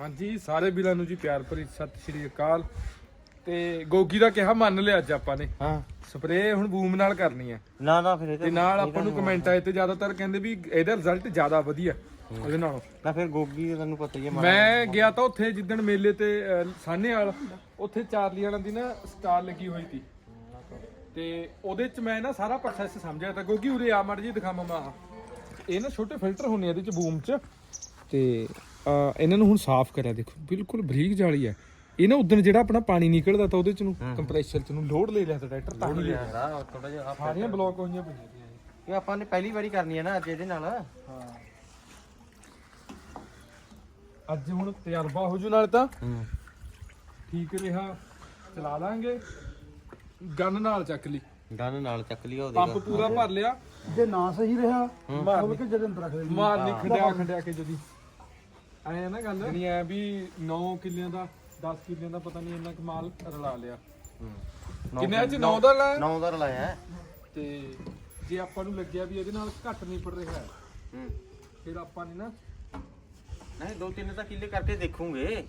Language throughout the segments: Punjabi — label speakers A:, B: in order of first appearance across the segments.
A: ਹਾਂਜੀ ਸਾਰੇ ਵੀਰਾਂ ਨੂੰ ਜੀ ਪਿਆਰ ਭਰੀ ਸਤਿ ਸ਼੍ਰੀ ਅਕਾਲ। ਤੇ ਗੋਗੀ ਦਾ ਕਿਹਾ ਮੰਨ ਲਿਆ ਅੱਜ ਆਪਾਂ ਨੇ।
B: ਹਾਂ।
A: ਸਪਰੇਅ ਹੁਣ ਬੂਮ ਨਾਲ ਕਰਨੀ ਹੈ
B: ਨਾ ਨਾ ਫਿਰ ਇਹ
A: ਤੇ ਨਾਲ ਆਪਾਂ ਨੂੰ ਕਮੈਂਟ ਆਏ ਤੇ ਜ਼ਿਆਦਾਤਰ ਕਹਿੰਦੇ ਵੀ ਇਹਦਾ ਰਿਜ਼ਲਟ ਜ਼ਿਆਦਾ ਵਧੀਆ ਉਹਦੇ ਨਾਲੋਂ।
B: ਨਾ ਫਿਰ ਗੋਗੀ ਦਾ ਤੈਨੂੰ ਪਤਾ ਹੀ ਹੈ
A: ਮੈਂ ਗਿਆ ਤਾਂ ਉੱਥੇ ਜਿੱਦਣ ਮੇਲੇ ਤੇ ਅਹ, ਸਾਹਨੇ ਵਾਲ ਉੱਥੇ ਚਾਰਲੀ ਵਾਲਾਂ ਦੀ ਨਾ ਸਟਾਲ ਲੱਗੀ ਹੋਈ ਸੀ। ਤੇ ਉਹਦੇ ਚ ਮੈਂ ਨਾ ਸਾਰਾ ਪ੍ਰੋਸੈਸ ਸਮਝਿਆ ਤਾਂ ਕਿਉਂਕਿ ਉਰੇ ਆ ਮੜ ਜੀ ਦਿਖਾਵਾਂ ਮੈਂ ਆਹ। ਇਹ ਨਾ ਛੋਟੇ ਫਿਲਟਰ ਹੁੰਨੇ ਆ ਇਹਦੇ ਚ ਬੂਮ ਚ। ਤੇ ਇਹਨਾਂ ਨੂੰ ਹੁਣ ਸਾਫ਼ ਕਰਿਆ ਦੇਖੋ ਬਿਲਕੁਲ ਬਰੀਕ ਜਾਲੀ ਹੈ ਇਹ ਨਾ ਉਦੋਂ ਜਿਹੜਾ ਆਪਣਾ ਪਾਣੀ ਨਿਕਲਦਾ ਤਾਂ ਉਹਦੇ ਚ ਨੂੰ ਕੰਪਰੈਸ਼ਰ ਚ ਨੂੰ ਲੋਡ ਲੈ ਲਿਆ ਤਾਂ ਟਰੈਕਟਰ ਤਾਂ ਹੀ ਲਿਆ
B: ਥੋੜਾ ਜਿਹਾ
A: ਸਾਰੀਆਂ ਬਲੌਕ ਹੋਈਆਂ ਪਈਆਂ
B: ਇਹ। ਆਪਾਂ ਨੇ ਪਹਿਲੀ ਵਾਰੀ ਕਰਨੀ ਹੈ ਨਾ ਅੱਜ ਇਹਦੇ ਨਾਲ।
A: ਹਾਂ। ਅੱਜ ਹੁਣ ਤਜਰਬਾ ਹੋ ਜੂ ਨਾਲ ਤਾਂ।
B: ਹੂੰ।
A: ਠੀਕ ਰਿਹਾ ਚਲਾ ਲਾਂਗੇ। ਗਨ ਨਾਲ ਚੱਕ ਲਈ।
B: ਗਨ ਨਾਲ ਚੱਕ ਲਿਆ ਉਹਦੇ
A: ਪੰਪ ਪੂਰਾ ਭਰ ਲਿਆ।
C: ਜੇ ਨਾ ਸਹੀ ਰਿਹਾ
A: ਮਾਰ
C: ਕਿ ਜਦ ਅੰਦਰ ਰੱਖ
A: ਕੇ ਜਦੀ। ਐ ਨਾ ਗੱਲ? ਨਹੀਂ ਐ ਵੀ 9 ਕਿੱਲਿਆਂ ਦਾ 10 ਕਿੱਲਿਆਂ ਦਾ ਪਤਾ ਨਹੀਂ ਇੰਨਾ ਕਮਾਲ ਰਲਾ ਲਿਆ। ਕਿੰਨੇ ਚ 9 ਦਾ ਲਾਇਆ
B: ਨੌ ਦਾ ਲਾਇਆ
A: ਤੇ ਜੇ ਆਪਾਂ ਨੂੰ ਲੱਗਿਆ ਵੀ ਇਹਦੇ ਨਾਲ ਘੱਟ ਨਹੀਂ ਪੜ ਰਿਹਾ
B: ਹੂੰ
A: ਫਿਰ ਆਪਾਂ ਨੇ ਨਾ
B: ਨਹੀਂ ਦੋ ਤਿੰਨ ਤਾਂ ਕਿੱਲੇ ਕਰਕੇ ਦੇਖੂਗੇ।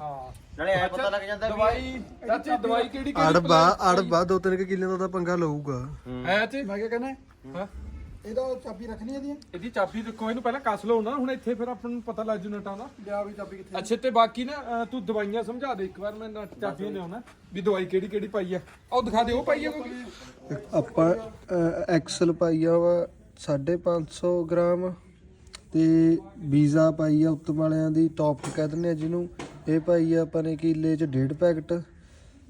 A: ਹਾਂ।
B: ਨਾਲੇ ਐ ਪਤਾ ਲੱਗ ਜਾਂਦਾ ਵੀ
A: ਦਵਾਈ ਚਾਚੀ ਦਵਾਈ ਕਿਹੜੀ ਕਿਹੜੀ
C: ਅੜਬਾ ਅੜਬਾ ਦੋ ਤਿੰਨ ਕਿੱਲੇ ਦਾ ਤਾਂ ਪੰਗਾ ਲਊਗਾ।
A: ਹੈ। ਚ
C: ਮੈਂ ਕਿਹਾ ਕਹਿੰਦਾ?
A: ਹਾਂ?
C: ਇਹਦਾ ਚਾਬੀ ਰੱਖਣੀ ਇਹਦੀ।
A: ਇਹਦੀ ਚਾਬੀ ਰੱਖੋ ਇਹਨੂੰ ਪਹਿਲਾਂ ਕੱਸ ਲਓ ਨਾ ਹੁਣ ਇੱਥੇ ਫਿਰ ਆਪਾਂ ਨੂੰ ਪਤਾ ਲੱਗ ਜੂ ਨਟਾਂ ਦਾ।
C: ਲਿਆ ਵੀ ਚਾਬੀ ਕਿੱਥੇ
A: ਅੱਛਾ ਤੇ ਬਾਕੀ ਨਾ ਅਹ, ਤੂੰ ਦਵਾਈਆਂ ਸਮਝਾ ਦੇ ਇੱਕ ਵਾਰ ਮੈਂ ਨਾ ਚਾਬੀਆਂ ਲਿਆਉਣਾ ਵੀ ਦਵਾਈ ਕਿਹੜੀ ਕਿਹੜੀ ਪਾਈ ਆ। ਉਹ ਦਿਖਾ ਦੇ ਉਹ ਪਾਈ ਆ ਕੋਈ?
C: ਆਪਾਂ ਐਕਸਲ ਪਾਈਆ ਵਾ 550 ਗ੍ਰਾਮ ਤੇ ਵੀਜ਼ਾ ਪਾਈ ਆ ਉੱਤਮ ਵਾਲਿਆਂ ਦੀ ਟੌਪ ਕਹਿ ਦਿੰਦੇ ਆ ਜਿਹਨੂੰ। ਇਹ ਪਾਈ ਆ ਆਪਾਂ ਨੇ ਕਿੱਲੇ 'ਚ ਡੇਢ ਪੈਕਟ।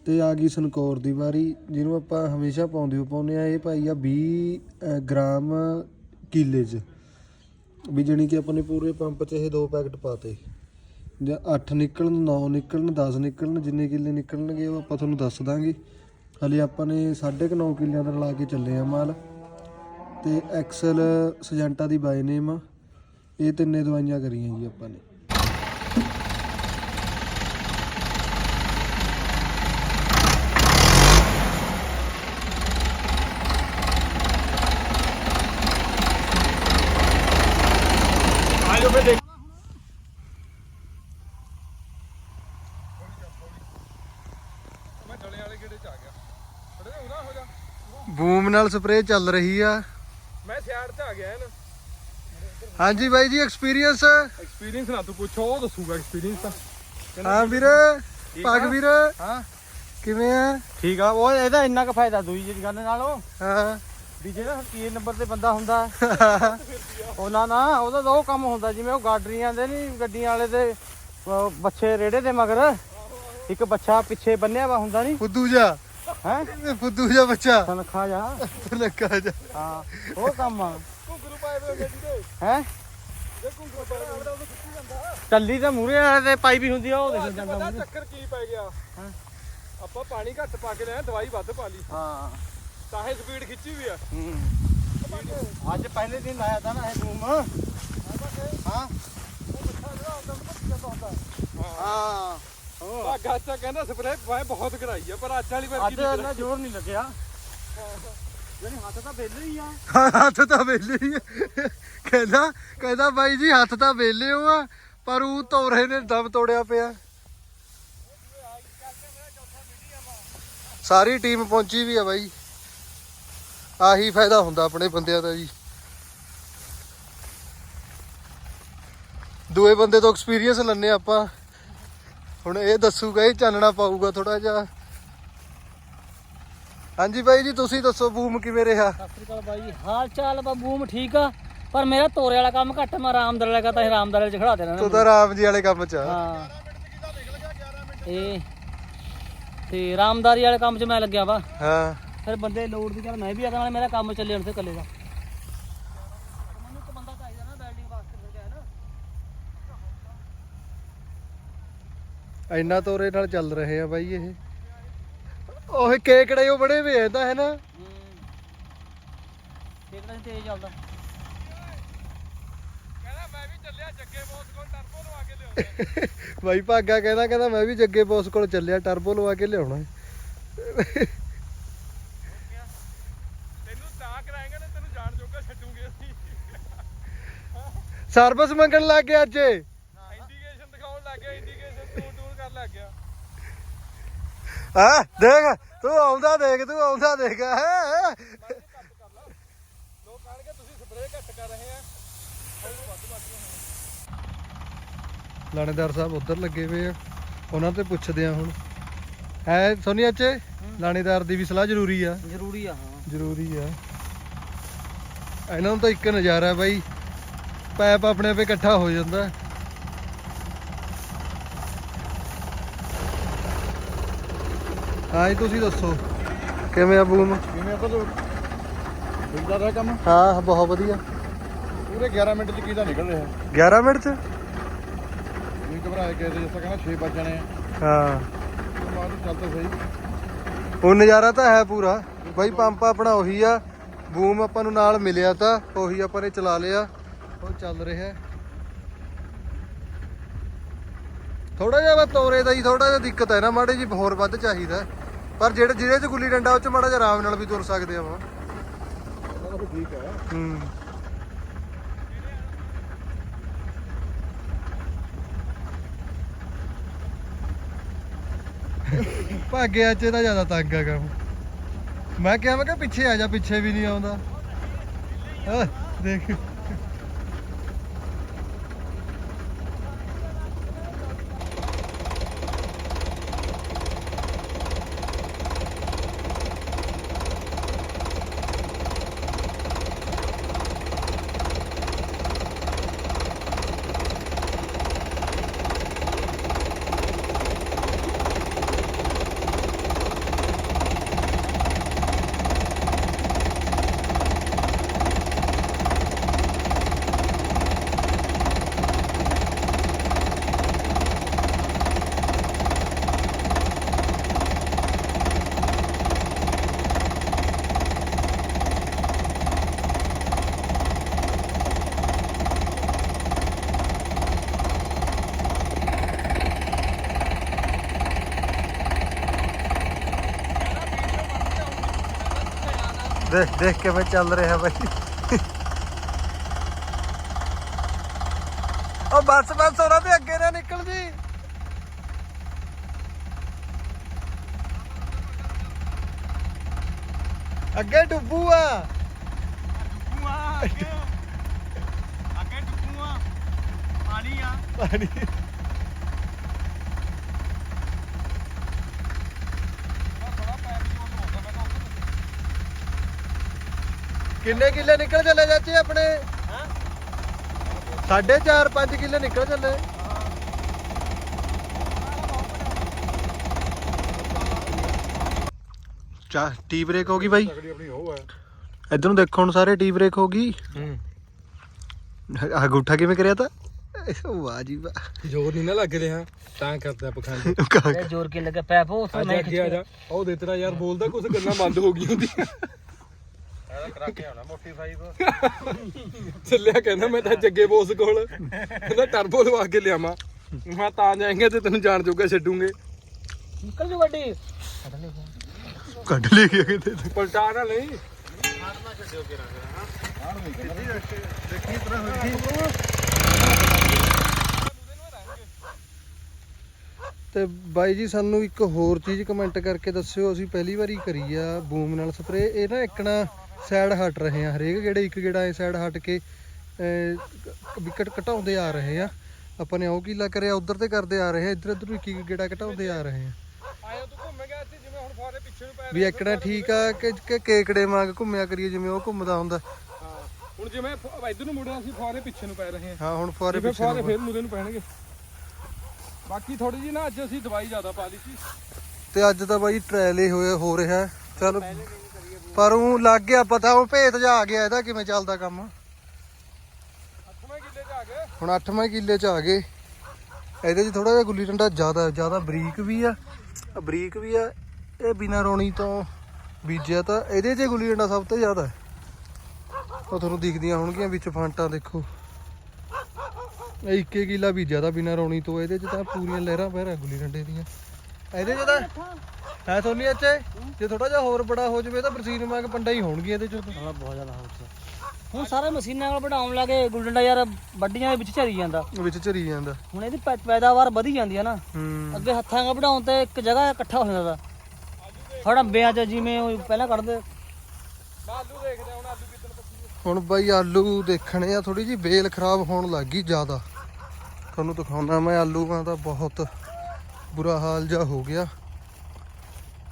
C: ਤੇ ਆ ਗਈ ਸਨਕੌਰ ਦੀ ਵਾਰੀ, ਜਿਹਨੂੰ ਆਪਾਂ ਹਮੇਸ਼ਾ ਪਾਉਂਦੇ ਹੋ ਪਾਉਂਦੇ ਆ ਇਹ ਪਾਈ ਆ 20 ਗ੍ਰਾਮ ਕਿੱਲੇ 'ਚ। ਵੀ ਜਣੀ ਕਿ ਆਪਾਂ ਨੇ ਪੂਰੇ ਪੰਪ 'ਚ ਇਹ ਦੋ ਪੈਕਟ ਪਾਤੇ। ਜਾਂ 8 ਨਿਕਲਣ 9 ਨਿਕਲਣ 10 ਨਿਕਲਣ, ਜਿੰਨੇ ਕਿੱਲੇ ਨਿਕਲਣਗੇ ਉਹ ਆਪਾਂ ਤੁਹਾਨੂੰ ਦੱਸ ਦਾਂਗੇ। ਹਲੇ ਆਪਾਂ ਨੇ 9.5 ਕਿੱਲਿਆਂ ਦਾ ਲਾ ਕੇ ਚੱਲੇ ਆ ਮਾਲ। ਤੇ ਐਕਸਲ ਸਜੈਂਟਾ ਦੀ ਬਾਈ ਨੇਮ ਆ। ਇਹ ਤਿੰਨੇ ਦਵਾਈਆਂ ਕਰੀਆਂ ਜੀ ਆਪਾਂ ਨੇ
A: ਆ ਜਾਓ ਫਿਰ ਦੇਖ ਮੈਂ ਡਲੇ ਵਾਲੇ ਗੇੜੇ ਚ ਆ ਗਿਆ? ਥੋੜੇ ਉਰਾ ਹੋ ਜਾ।
C: ਬੂਮ ਨਾਲ ਸਪਰੇਅ ਚੱਲ ਰਹੀ ਆ।
A: ਮੈਂ ਸਿਆੜ ਤੇ ਆ ਗਿਆ ਨਾ
C: ਹਾਂਜੀ ਬਾਈ ਜੀ ਐਕਸਪੀਰੀਅੰਸ
A: ਐਕਸਪੀਰੀਅੰਸ ਨਾ ਤੂੰ ਪੁੱਛੋ ਉਹ ਦੱਸੂਗਾ ਐਕਸਪੀਰੀਅੰਸ ਤਾਂ।
C: ਹਾਂ ਵੀਰ ਪੱਗ ਵੀਰ।
B: ਹਾਂ।
C: ਕਿਵੇਂ ਆ?
B: ਠੀਕ ਆ ਉਹ ਇਹਦਾ ਇੰਨਾ ਕੁ ਫਾਇਦਾ ਦੂਈ ਜਿਹੜੀ ਗੱਲ ਨਾਲੋਂ
C: ਹਾਂ।
B: ਵੀ ਜਿਹੜਾ ਤੀਏ ਨੰਬਰ ਤੇ ਬੰਦਾ ਹੁੰਦਾ ਉਹ ਨਾ ਨਾ ਉਹਦਾ ਉਹ ਕੰਮ ਹੁੰਦਾ ਜਿਵੇਂ ਉਹ ਗਾਡਰੀਆਂ ਦੇ ਨਹੀਂ ਗੱਡੀਆਂ ਵਾਲੇ ਦੇ ਬੱਚੇ ਰੇੜੇ ਦੇ ਮਗਰ। ਇੱਕ ਬੱਚਾ ਪਿੱਛੇ ਬੰਨਿਆ ਵਾ ਹੁੰਦਾ ਨਹੀਂ
C: ਫੁੱਦੂ ਜਾ।
B: ਹੈ?
C: ਫੁੱਦੂ ਜਾ ਬੱਚਾ।
B: ਤਨਖਾ ਜਾ।
C: ਲੱਗਾ ਜਾ।
B: ਹਾਂ ਉਹ ਕੰਮ ਆ?
A: ਘੁੰਗਰੂ ਪਾਏ ਹੋਏ ਗੱਡੀ ਦੇ।
B: ਹੈ? ਟੱਲੀ ਤੇ ਮੂਰੇ ਵਾਲੇ ਤੇ ਪਾਈ ਵੀ ਹੁੰਦੀ ਆ ਉਹ ਦੇਖ ਜਾਂਦਾ
A: ਪਤਾ। ਚੱਕਰ ਕੀ ਪੈ ਗਿਆ।
B: ਹਾਂ।
A: ਆਪਾਂ ਪਾਣੀ ਘੱਟ ਪਾ ਕੇ ਲਿਆ ਦਵਾਈ ਵੱਧ ਪਾ ਲਈ।
B: ਹਾਂ।
A: ਤਾਂ ਇਹ ਸਪੀਡ ਖਿੱਚੀ ਵੀ ਆ।
B: ਹੂੰ। ਅੱਜ ਪਹਿਲੇ ਦਿਨ ਲਾਇਆ ਤਾਂ ਨਾ ਇਹ ਬੂਮ ਹਾਂ ਹਾਂ। ਉਹ
A: ਭਾਗਾ ਤਾਂ ਕਹਿੰਦਾ ਸਪਰੇਅ ਮੈਂ ਬਹੁਤ ਕਰਾਈ ਆ ਪਰ ਅੱਜ ਵਾਲੀ ਵਾਰ
B: ਅੱਜ ਇੰਨਾ ਜ਼ੋਰ ਨਹੀਂ ਲੱਗਿਆ। ਯਾਨੀ ਹੱਥ ਤਾਂ ਵੇਲੇ ਹੀ ਆ।
C: ਹੱਥ ਤਾਂ ਵੇਲੇ ਹੀ ਆ। ਕਹਿੰਦਾ ਕਹਿੰਦਾ ਬਾਈ ਜੀ ਹੱਥ ਤਾਂ ਵੇਲੇ ਹੋ ਆ ਪਰ ਉਹ ਤੋਰੇ ਨੇ ਦਮ ਤੋੜਿਆ ਪਿਆ। ਸਾਰੀ ਟੀਮ ਪਹੁੰਚੀ ਵੀ ਆ ਬਾਈ। ਆਹੀ ਫਾਇਦਾ ਹੁੰਦਾ ਆਪਣੇ ਬੰਦਿਆਂ ਦਾ ਜੀ। ਦੂਏ ਬੰਦੇ ਤੋਂ ਐਕਸਪੀਰੀਅੰਸ ਲੈਣੇ ਆਪਾਂ। ਹੁਣ ਇਹ ਦੱਸੂਗਾ ਇਹ ਚਾਨਣਾ ਪਾਊਗਾ ਥੋੜਾ ਜਿਹਾ। ਹਾਂਜੀ ਬਾਈ ਜੀ ਤੁਸੀਂ ਦੱਸੋ ਬੂਮ ਕਿਵੇਂ ਰਿਹਾ?
D: ਸਤਿ ਸ੍ਰੀ ਅਕਾਲ ਬਾਈ ਹਾਲ ਚਾਲ ਬਬੂਮ ਠੀਕ ਆ ਪਰ ਮੇਰਾ ਤੋਰੇ ਵਾਲਾ ਕੰਮ ਘੱਟ ਮੈਂ ਆਰਾਮਦਾਰ ਵਾਲਾ ਕਹਤਾ ਆਰਾਮਦਾਰ ਵਾਲੇ ਚ ਖੜਾ ਦੇਣਾ
C: ਤੂੰ ਤਾਂ ਰਾਮ ਜੀ ਵਾਲੇ ਕੰਮ ਚ ਆ।
D: ਹਾਂ। ਇਹ ਤੇ ਆਰਾਮਦਾਰੀ ਵਾਲੇ ਕੰਮ 'ਚ ਮੈਂ ਲੱਗਿਆ ਵਾ।
C: ਹਾਂ।
D: ਫਿਰ ਬੰਦੇ ਲੋਡ ਦੀ ਚੱਲ ਮੈਂ ਵੀ ਆਦਾ ਨਾਲੇ ਮੇਰਾ ਕੰਮ ਚੱਲੇ ਹੁਣ ਤੇ ਇਕੱਲੇ ਦਾ ਮੈਨੂੰ ਇੱਕ ਬੰਦਾ ਚਾਹੀਦਾ ਨਾ ਵੈਲਡਿੰਗ ਵਾਸਤੇ ਫਿਰ ਗਿਆ ਨਾ
C: ਇੰਨਾ ਤੋਰੇ ਨਾਲ ਚੱਲ ਰਹੇ ਆ ਬਾਈ ਇਹ। ਉਹ ਕੇਕੜੇ ਉਹ ਬੜੇ ਵੇ ਇਹਦਾ ਹੈ ਨਾ।
D: ਇੱਕ ਦਿਨ ਤੇਜ਼ ਚੱਲਦਾ।
A: ਕਹਿੰਦਾ ਮੈਂ ਵੀ ਚੱਲਿਆ ਜੱਗੇ ਬੋਸ ਕੋਲ ਟਰਬੋ ਲਵਾ ਕੇ ਲਿਆਉਣਾ।
C: ਬਾਈ ਭਾਗਾ ਕਹਿੰਦਾ ਕਹਿੰਦਾ ਮੈਂ ਵੀ ਜੱਗੇ ਬੋਸ ਕੋਲ ਚੱਲਿਆ ਟਰਬੋ ਲਵਾ ਕੇ ਲਿਆਉਣਾ।
A: ਤੈਨੂੰ ਤਾਂ ਕਰਾਏਗਾ ਨਾ ਤੈਨੂੰ ਜਾਣ ਜੋਗਾ ਛੱਡੂਗੇ ਅਸੀਂ।
C: ਸਰਵਿਸ ਮੰਗਣ ਲੱਗ ਗਿਆ ਅੱਜ ਇਹ।
A: ਇੰਡੀਕੇਸ਼ਨ ਦਿਖਾਉਣ ਲੱਗ ਗਿਆ ਇੰਡੀਕੇਸ਼ਨ ਟੂਰ ਟੂਰ ਕਰ ਲੱਗ ਗਿਆ
C: ਆ ਦੇਖ ਤੂੰ ਆਉਂਦਾ ਦੇਖ ਤੂੰ ਆਉਂਦਾ ਦੇਖ ਹੈਂ।
A: ਲੋਕ ਕਹਿਣਗੇ ਤੁਸੀਂ ਸਪਰੇਅ ਘੱਟ ਕਰ ਰਹੇ ਆ
C: ਲਾਣੇਦਾਰ ਸਾਹਿਬ ਉਧਰ ਲੱਗੇ ਹੋਏ ਆ। ਉਹਨਾਂ ਤੇ ਪੁੱਛਦੇ ਆ ਹੁਣ। ਹੈ ਸੋਨੀਆ ਚ ਲਾਣੇਦਾਰ ਦੀ ਵੀ ਸਲਾਹ ਜ਼ਰੂਰੀ ਆ।
D: ਜ਼ਰੂਰੀ ਆ ਹਾਂ।
C: ਜ਼ਰੂਰੀ ਆ। ਇਹਨਾਂ ਨੂੰ ਤਾਂ ਇੱਕ ਨਜ਼ਾਰਾ ਬਾਈ। ਪੈਪ ਆਪਣੇ ਆਪੇ ਇਕੱਠਾ ਹੋ ਜਾਂਦਾ। ਹਾਂ ਜੀ ਤੁਸੀਂ ਦੱਸੋ। ਕਿਵੇਂ ਆ ਬੂਮ?
B: ਕਿਵੇਂ ਆਪਾਂ ਤੋਂ ਠੀਕ ਚੱਲ ਰਿਹਾ ਕੰਮ?
C: ਹਾਂ ਬਹੁਤ ਵਧੀਆ।
B: ਪੂਰੇ 11 ਮਿੰਟ ਚ ਨਿਕਲ ਰਿਹਾ।
C: 11 ਮਿੰਟ ਚ?
B: ਨਹੀਂ ਘਬਰਾਏ ਗਏ ਤੇ ਜਿਸ ਤਰ੍ਹਾਂ ਕਹਿੰਦਾ 6 ਵੱਜ ਜਾਣੇ ਆ।
C: ਹਾਂ।
B: ਬਾਅਦ ਚੱਲ ਤਾਂ ਸਹੀ।
C: ਉਹ ਨਜ਼ਾਰਾ ਤਾਂ ਹੈ ਪੂਰਾ। ਬਾਈ ਪੰਪ ਆਪਣਾ ਉਹੀ ਆ। ਬੂਮ ਆਪਾਂ ਨੂੰ ਨਾਲ ਮਿਲਿਆ ਤਾਂ ਉਹੀ ਆਪਾਂ ਨੇ ਚਲਾ ਲਿਆ। ਉਹ ਚੱਲ ਰਿਹਾ। ਥੋੜਾ ਜਿਹਾ ਬਸ ਤੋਰੇ ਦਾ ਹੀ ਥੋੜਾ ਜਿਹਾ ਦਿੱਕਤ ਹੈ ਨਾ ਮਾੜੇ ਜੀ ਹੋਰ ਵੱਧ ਚਾਹੀਦਾ। ਪਰ ਜਿਹੜੇ ਜਿਹਦੇ ਚ ਗੁੱਲੀ ਡੰਡਾ ਉਹ ਚ ਮਾੜਾ ਜਿਹਾ ਆਰਾਮ ਨਾਲ ਵੀ ਤੁਰ ਸਕਦੇ ਆ ਵਾ
B: ਉਹ ਤਾਂ ਠੀਕ ਹੈ।
C: ਹੂੰ। ਭਾਗਿਆ ਚ ਤਾਂ ਜ਼ਿਆਦਾ ਤੰਗ ਆ ਕੰਮ। ਮੈਂ ਕਿਹਾ ਮੈਂ ਕਿਹਾ ਪਿੱਛੇ ਆ ਜਾ ਪਿੱਛੇ ਵੀ ਨਹੀਂ ਆਉਂਦਾ। ਦੇਖ। ਦੇਖ ਦੇਖ ਕਿਵੇਂ ਚੱਲ ਰਿਹਾ ਬਾਈ। ਉਹ ਬੱਸ ਬੱਸ ਉਹਨਾਂ ਦੇ ਅੱਗੇ ਨਾ ਨਿਕਲ ਜੀ। ਅੱਗੇ ਡੁੱਬੂ ਆ।
B: ਅੱਗੇ। ਟੁੱਕੂਆ ਪਾਣੀ ਆ।
C: ਪਾਣੀ। ਕਿੰਨੇ ਕਿੱਲੇ ਨਿਕਲ ਚੱਲੇ ਚਾਚੇ ਆਪਣੇ? ਸਾਢੇ 4 5 ਕਿੱਲੇ ਨਿਕਲ ਚੱਲੇ। ਚਾ ਟੀ ਬ੍ਰੇਕ ਹੋ ਗਈ ਬਾਈ।
B: ਤਕੜੀ ਆਪਣੀ ਉਹ ਹੈ।
C: ਇਧਰ ਨੂੰ ਦੇਖੋ ਹੁਣ ਸਾਰੇ ਟੀ ਬ੍ਰੇਕ ਹੋ ਗਈ।
A: ਹੂੰ।
C: ਆ ਗੁੱਠਾ ਕਿਵੇਂ ਕਰਿਆ ਤਾ? ਵਾਹ ਜੀ ਵਾਹ।
A: ਜੋਰ ਨਹੀਂ ਨਾ ਲੱਗ ਰਿਹਾ ਤਾਂ ਕਰਦਾ ਪਖੰਡ।
D: ਇਹ ਜ਼ੋਰ ਕੇ ਲੱਗਾ ਪੈਪ ਉਸ
A: ਆ ਜਾ ਅੱਗੇ ਆ ਜਾ। ਉਹ ਦੇ ਤੇਰਾ ਯਾਰ ਬੋਲਦਾ ਕੁਝ ਗੱਲਾਂ ਬੰਦ ਹੋ ਗਈਆਂ ਹੁੰਦੀਆਂ।
B: ਕਰਾ ਕੇ ਆਉਣਾ ਮੋਟੀ ਸਾਈਜ਼
A: ਚੱਲਿਆ ਕਹਿੰਦਾ ਮੈਂ ਤਾਂ ਜੱਗੇ ਬੋਸ ਕੋਲ। ਕਹਿੰਦਾ ਟਰਬੋ ਲਵਾ ਕੇ ਲਿਆਵਾਂ। ਮੈਂ ਤਾਂ ਜਾਏਂਗੇ ਤੇ ਤੈਨੂੰ ਜਾਣ ਜੋਗਾ ਛੱਡੂਗੇ।
D: ਨਿਕਲ ਜੂ ਗੱਡੀ।
C: ਕੱਢ ਲਈ ਗਿਆ ਕਿਤੇ
A: ਪਲਟਾ ਨਾ ਲਈ।
B: ਦੇਖੀ ਤਰ੍ਹਾਂ ਹੋਈ
C: ਤੇ ਬਾਈ ਜੀ ਸਾਨੂੰ ਇੱਕ ਹੋਰ ਚੀਜ਼ ਕਮੈਂਟ ਕਰਕੇ ਦੱਸਿਓ ਅਸੀਂ ਪਹਿਲੀ ਵਾਰੀ ਕਰੀ ਆ ਬੂਮ ਨਾਲ ਸਪਰੇ ਇਹ ਨਾ ਇੱਕਣਾ ਸਾਈਡ ਹਟ ਰਹੇ ਆ ਹਰੇਕ ਗੇੜੇ ਇੱਕ ਗੇੜਾ ਇਹ ਸਾਈਡ ਹਟ ਕੇ ਵਿਕਟ ਘਟਾਉਂਦੇ ਆ ਰਹੇ ਆ। ਆਪਾਂ ਨੇ ਉਹ ਕੀਲਾ ਕਰਿਆ ਉਧਰ ਤੇ ਕਰਦੇ ਆ ਰਹੇ ਆ ਇੱਧਰ ਇੱਧਰ ਇੱਕ ਇੱਕ ਗੇੜਾ ਘਟਾਉਂਦੇ ਆ ਰਹੇ ਆ।
A: ਆਇਆ ਤੂੰ ਘੁੰਮ ਗਿਆ ਇੱਥੇ ਜਿਵੇਂ ਹੁਣ ਫਾਰੇ ਪਿੱਛੇ ਨੂੰ ਪੈ
C: ਵੀ ਇੱਕਣਾ ਠੀਕ ਆ ਕਿ ਕਿ ਕੇਕੜੇ ਵਾਂਗ ਘੁੰਮਿਆ ਕਰੀਏ ਜਿਵੇਂ ਉਹ ਘੁੰਮਦਾ ਹੁੰਦਾ।
A: ਹਾਂ ਹੁਣ ਜਿਵੇਂ ਇੱਧਰ ਨੂੰ ਮੁੜਿਆ ਸੀ ਫਾਰੇ ਪਿੱਛੇ ਨੂੰ ਪੈ ਰਹੇ ਹਾਂ
C: ਹਾਂ ਹੁਣ ਫੁਆਰੇ
A: ਜਿਵੇਂ
C: ਪਿੱਛੇ
A: ਫਾਰੇ
C: ਨੂੰ
A: ਫੇਰ ਮੁਰੇ ਨੂੰ ਪੈਣਗੇ। ਬਾਕੀ ਥੋੜੀ ਜੀ ਨਾ ਅੱਜ ਅਸੀਂ ਦਵਾਈ ਜ਼ਿਆਦਾ ਪਾ ਲਈ ਸੀ।
C: ਤੇ ਅੱਜ ਤਾਂ ਬਾਈ ਟ੍ਰਾਇਲ ਹੀ ਹੋਇਆ ਹੋ ਰਿਹਾ। ਚਲ ਪਰ ਉਹ ਲੱਗ ਗਿਆ, ਪਤਾ ਉਹ ਭੇਤ ਜਾ ਆ ਗਿਆ ਇਹਦਾ ਕਿਵੇਂ ਚੱਲਦਾ ਕੰਮ।
A: 8ਵੇਂ ਕਿੱਲੇ 'ਚ ਆ ਗਏ
C: ਹੁਣ 8ਵੇਂ ਕਿੱਲੇ ਚ ਆ ਗਏ। ਇਹਦੇ 'ਚ ਥੋੜਾ ਜਿਹਾ ਗੁੱਲੀ ਡੰਡਾ ਜ਼ਿਆਦਾ ਜ਼ਿਆਦਾ ਬਰੀਕ ਵੀ ਆ। ਬਰੀਕ ਵੀ ਆ, ਇਹ ਬਿਨਾ ਰੋਣੀ ਤੋਂ ਬੀਜਿਆ ਤਾਂ ਇਹਦੇ 'ਚ ਗੁੱਲੀ ਡੰਡਾ ਸਭ ਤੋਂ ਜ਼ਿਆਦਾ। ਹੈ ਉਹ ਤੁਹਾਨੂੰ ਦਿਖਦੀਆਂ ਹੋਣਗੀਆਂ ਵਿੱਚ ਫਾਂਟਾਂ, ਦੇਖੋ। ਇਹ ਇੱਕੇ ਕਿੱਲਾ ਬੀਜਿਆ ਤਾਂ ਬਿਨਾਂ ਰੋਣੀ ਤੋਂ, ਇਹਦੇ 'ਚ ਤਾਂ ਪੂਰੀਆਂ ਲਹਿਰਾਂ ਪਹਿਰਾ ਗੁੱਲੀ ਡੰਡੇ ਦੀਆਂ। ਇਹਦੇ 'ਚ ਤਾਂ ਹੈ ਸੋਨੀ ਅੱਛੇ ਜੇ ਥੋੜਾ ਜਿਹਾ ਹੋਰ ਬੜਾ ਹੋ ਜਾਵੇ ਤਾਂ ਬਰਸੀਨ ਵਾਂਗ ਪੰਡਾ ਹੀ ਹੋਣਗੀਆਂ ਇਹਦੇ 'ਚ ਤਾਂ।
D: ਬਹੁਤ ਜ਼ਿਆਦਾ ਹੋ ਗਿਆ। ਹੁਣ ਸਾਰੇ ਮਸ਼ੀਨਾਂ ਨਾਲ ਵਢਾਉਣ ਲੱਗੇ ਗੁੱਲਡੰਡਾ ਯਾਰ ਵੱਡੀਆਂ ਦੇ ਵਿੱਚ ਝਰੀ ਜਾਂਦਾ।
C: ਵਿੱਚ ਝਰੀ ਜਾਂਦਾ।
D: ਹੁਣ ਇਹਦੀ ਪੈ- ਪੈਦਾਵਾਰ ਵਧੀ ਜਾਂਦੀ ਹੈ ਨਾ।
C: ਹੂੰ।
D: ਅੱਗੇ ਹੱਥਾਂ ਨਾਲ ਵਢਾਉਣ ਤੇ ਇੱਕ ਜਗ੍ਹਾ ਇਕੱਠਾ ਹੋ ਜਾਂਦਾ। ਅੰਬਿਆਂ 'ਚ ਜਿਵੇਂ ਉਹ ਪਹਿਲਾਂ ਕੱਢਦੇ।
A: ਆਲੂ ਦੇਖਦੇ ਹੁਣ ਆਲੂ ਕਿੱਦਣ ਪੱਕੀ
C: ਹੁਣ ਬਾਈ ਆਲੂ ਦੇਖਣੇ ਆ ਥੋੜੀ ਜੀ ਬੇਲ ਖਰਾਬ ਹੋਣ ਲੱਗ ਗਈ ਜ਼ਿਆਦਾ। ਤੁਹਾਨੂੰ ਦਿਖਾਉਣਾ ਮੈਂ ਆਲੂਆਂ ਦਾ ਬਹੁਤ ਬੁਰਾ ਹਾਲ ਜਾ ਹੋ ਗਿਆ।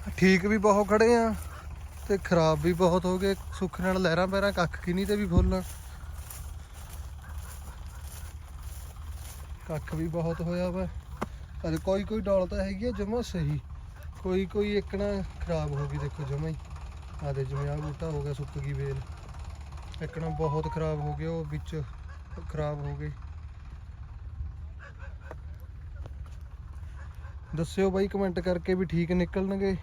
C: ਠੀਕ ਵੀ ਬਹੁਤ ਖੜੇ ਆ ਤੇ ਖਰਾਬ ਵੀ ਬਹੁਤ ਹੋ ਗਏ। ਸੁੱਖ ਨਾਲ ਲਹਿਰਾਂ ਪੈਰਾਂ ਕੱਖ ਕਿਨੀ ਤੇ ਵੀ ਫੁੱਲ। ਕੱਖ ਵੀ ਬਹੁਤ ਹੋਇਆ ਵਾ। ਅਜੇ ਕੋਈ ਕੋਈ ਡਾਲ ਤਾਂ ਹੈਗੀ ਆ ਜਮਾ ਸਹੀ। ਕੋਈ ਕੋਈ ਇੱਕ ਨਾ ਖਰਾਬ ਹੋ ਗਈ, ਦੇਖੋ ਜਮਾ ਹੀ। ਆ ਦੇ ਜਿਵੇਂ ਆ ਬੂਟਾ ਹੋ ਗਿਆ ਸੁੱਕ ਗਈ ਵੇਲ। ਇੱਕ ਨਾ ਬਹੁਤ ਖਰਾਬ ਹੋ ਗਿਆ, ਉਹ ਵਿੱਚ ਖਰਾਬ ਹੋ ਗਈ ਦੱਸਿਓ ਬਾਈ ਕਮੈਂਟ ਕਰਕੇ ਵੀ ਠੀਕ ਨਿਕਲਣਗੇ।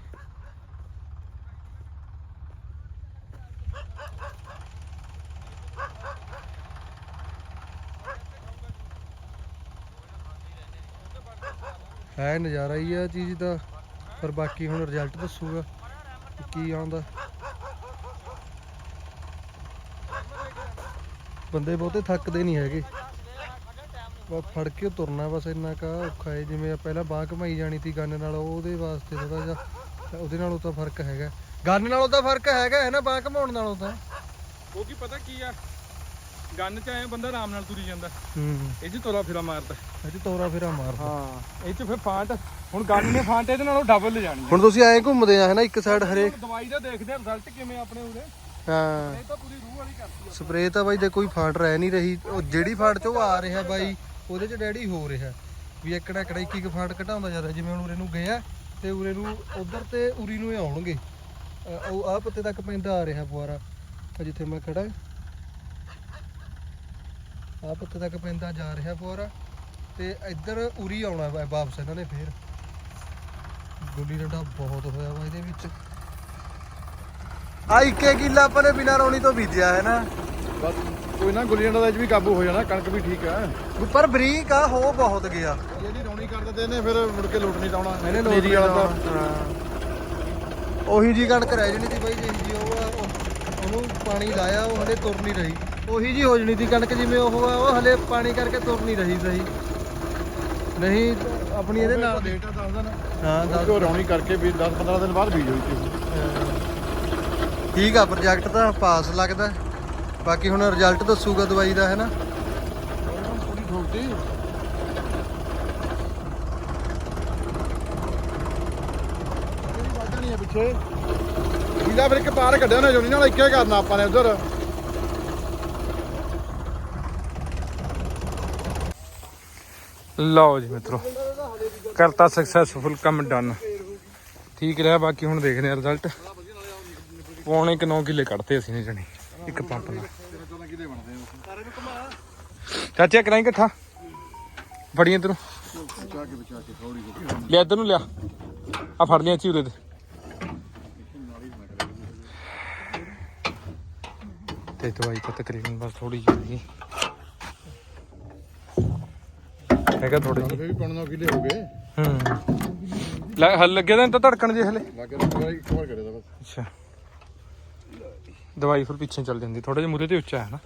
C: ਹੈ ਨਜ਼ਾਰਾ ਹੀ ਆ ਚੀਜ਼ ਦਾ ਪਰ ਬਾਕੀ ਹੁਣ ਰਿਜ਼ਲਟ ਦੱਸੂਗਾ ਕਿ ਆਉਂਦਾ। ਬੰਦੇ ਬਹੁਤੇ ਥੱਕਦੇ ਨਹੀਂ ਹੈਗੇ। ਬਸ ਫੜ ਕੇ ਤੁਰਨਾ ਬਸ ਇੰਨਾ ਕਾ ਔਖਾ ਹੈ ਜਿਵੇਂ ਪਹਿਲਾਂ ਬਾਹ ਘਮਾਈ ਜਾਣੀ ਸੀ ਗੰਨ ਨਾਲ ਉਹਦੇ ਵਾਸਤੇ ਥੋੜਾ ਜਿਹਾ ਉਹਦੇ ਨਾਲੋਂ ਤਾਂ ਫ਼ਰਕ ਹੈਗਾ। ਗੰਨ ਨਾਲੋਂ ਤਾਂ ਫ਼ਰਕ ਹੈਗਾ ਹੈ ਨਾ ਬਾਹ ਘਮਾਉਣ ਨਾਲੋਂ ਤਾਂ।
A: ਉਹ ਕੀ ਪਤਾ ਕੀ ਆ ਗੰਨ ਚ ਆਏ ਬੰਦਾ ਆਰਾਮ ਨਾਲ ਤੁਰੀ ਜਾਂਦਾ।
C: ਹੂੰ।
A: ਇਹ ਚ ਤੋਰਾ ਫੇਰਾ ਮਾਰਦਾ।
C: 'ਚ ਤੋਰਾ ਫੇਰਾ ਮਾਰਦਾ।
A: ਹਾਂ। ਇਹ ਚ ਫਿਰ ਫਾਂਟ ਹੁਣ ਗੰਨ ਨੇ ਫਾਂਟ ਇਹਦੇ ਨਾਲੋਂ ਡਬਲ ਲੈ ਜਾਣੀ
C: ਹੁਣ ਤੁਸੀਂ ਐਂ ਘੁੰਮਦੇ ਆ ਹੈ ਨਾ ਇੱਕ ਸਾਈਡ ਹਰੇਕ
A: ਦਵਾਈ ਦਾ ਦੇਖਦੇ ਆ ਰਿਜ਼ਲਟ ਕਿਵੇਂ ਆਪਣੇ ਉਰੇ।
C: ਹਾਂ।
A: ਇਹ ਤਾਂ ਪੂਰੀ ਰੂਹ ਵਾਲੀ ਕਰਤੀ
C: ਸਪਰੇਅ ਤਾਂ ਬਾਈ ਦੇ ਕੋਈ ਫਾਟ ਰਹਿ ਨਹੀਂ ਰਹੀ ਉਹ ਜਿਹੜੀ ਫਾਟ ਚੋਂ ਆ ਰਿਹਾ ਬਾਈ ਉਹਦੇ ਚ ਡੈਡੀ ਹੋ ਰਿਹਾ। ਵੀ ਇੱਕੜਾ ਇੱਕੜਾ ਇੱਕ ਇੱਕ ਫਾਟ ਘਟਾਉਂਦਾ ਜਾਂਦਾ ਜਿਵੇਂ ਹੁਣ ਉਰੇ ਨੂੰ ਗਿਆ ਤੇ ਉਰੇ ਨੂੰ ਉਧਰ ਤੇ ਉਰੀ ਨੂੰ ਆਉਣਗੇ। ਉਹ ਆ ਪੱਤੇ ਤੱਕ ਪੈਂਦਾ ਆ ਰਿਹਾ ਫੁਆਰਾ ਜਿੱਥੇ ਮੈਂ ਖੜਾ ਆ ਪੱਤੇ ਤੱਕ ਪੈਂਦਾ ਜਾ ਰਿਹਾ ਫੁਆਰਾ ਤੇ ਇੱਧਰ ਉਰੀ ਆਉਣਾ ਵਾ ਵਾਪਸ ਇਹਨਾਂ ਨੇ ਫੇਰ। ਗੁੱਲੀ ਡੰਡਾ ਬਹੁਤ ਹੋਇਆ ਵਾ ਇਹਦੇ ਵਿੱਚ। ਆ ਇੱਕੇ ਕਿੱਲਾ ਆਪਾਂ ਨੇ ਬਿਨਾਂ ਰੌਣੀ ਤੋਂ ਬੀਜਿਆ ਹੈ ਨਾ।
E: ਬਸ ਕੋਈ ਨਾ ਗੁੱਲੀ ਡੰਡਾ ਦਾ ਵੀ ਕਾਬੂ ਹੋ ਜਾਣਾ ਕਣਕ ਵੀ ਠੀਕ ਆ
C: ਪਰ ਬਰੀਕ ਆ ਹੋ ਬਹੁਤ ਗਿਆ।
E: ਜਿਹੜੀ ਰੌਣੀ ਕਰ ਦਿੰਦੇ ਨੇ ਫਿਰ ਮੁੜ ਕੇ ਲੋਟ ਨਹੀਂ ਲਾਉਣਾ।
C: ਇਹਨੇ
E: ਪਨੀਰੀ ਵਾਲਾ ਤਾਂ।
C: ਉਹੀ ਜੀ ਕਣਕ ਰਹਿ ਜਣੀ ਸੀ ਬਾਈ ਜਿਹੀ ਜੀ ਉਹ ਆ ਉਹ- ਉਹਨੂੰ ਪਾਣੀ ਲਾਇਆ ਉਹ ਹਲੇ ਤੁਰ ਨਹੀਂ ਰਹੀ। ਉਹੀ ਜੀ ਹੋ ਜਣੀ ਸੀ ਕਣਕ ਜਿਵੇਂ ਉਹ ਆ ਉਹ ਹਲੇ ਪਾਣੀ ਕਰਕੇ ਤੁਰ ਨਹੀਂ ਰਹੀ ਸਹੀ। ਨਹੀਂ ਆਪਣੀ ਇਹਦੇ ਨਾਲ
E: ਡੇਟ ਆ ਦੱਸ ਦੇਣਾ।
C: ਹਾਂ ਦੱਸ
E: ਉਹ ਰੌਣੀ ਕਰਕੇ ਵੀ 10 15 ਦਿਨ ਬਾਅਦ ਬੀਜ ਹੋਈ ਸੀ।
C: ਠੀਕ ਆ ਪ੍ਰੋਜੈਕਟ ਤਾਂ ਪਾਸ ਲੱਗਦਾ। ਬਾਕੀ ਹੁਣ ਰਿਜ਼ਲਟ ਦੱਸੂਗਾ ਦਵਾਈ ਦਾ ਹੈ ਨਾ
E: ਨਹੀਂ ਆ ਪਿੱਛੇ। ਇਹਦਾ ਫਿਰ ਇੱਕ ਪਾਰ ਕੱਢਿਆ ਨਾ ਜੋਨੀ ਨਾਲ ਇੱਕੇ ਕਰਨਾ ਆਪਾਂ ਨੇ ਉਧਰ।
A: ਲਓ ਜੀ ਮਿੱਤਰੋ, ਕਰਤਾ ਸਕਸੈਸਫੁਲ ਕੰਮ ਡਨ ਠੀਕ ਰਿਹਾ, ਬਾਕੀ ਹੁਣ ਦੇਖਦੇ ਆ ਰਿਜ਼ਲਟ ਪੌਣੇ ਕਿ 9 ਕਿੱਲੇ ਕੱਢਤੇ ਅਸੀਂ ਨੇ ਜਣੇ, ਇੱਕ ਪੰਪ ਨਾਲ। ਚਾਚਾ ਕਰਾਈ ਇਕੱਠਾ ਫੜੀ ਇੱਧਰੋਂ ਲਿਆ ਇੱਧਰ ਨੂੰ ਲਿਆ। ਆ ਫੜ ਲਿਆ ਚੂਰੇ ਤੇ। ਤੇ ਦਵਾਈ ਤਾਂ ਤਕਰੀਬਨ ਬਸ ਥੋੜੀ ਜਿਹੀ। ਹੈਗਾ ਥੋੜੀ ਜਿਹੀ।
E: ਵੀ ਪਣ 9 ਕਿਲੇ ਹੋ ਗਏ।
A: ਹੂੰ। ਲੈ ਹੱਲ ਲੱਗੇ ਤਾਂ ਤਾਂ ਧੜਕਣ ਜੇ ਹਲੇ।
E: ਲੱਗੇ ਤਾਂ ਇੱਕ ਵਾਰ ਕਰੇ ਦਾ ਬਸ।
A: ਅੱਛਾ। ਦਵਾਈ ਫਿਰ ਪਿੱਛੇ ਚੱਲ ਜਾਂਦੀ ਥੋੜਾ ਜਿਹਾ ਮੂਰੇ ਤੇ ਉੱਚਾ ਹੈ ਨਾ।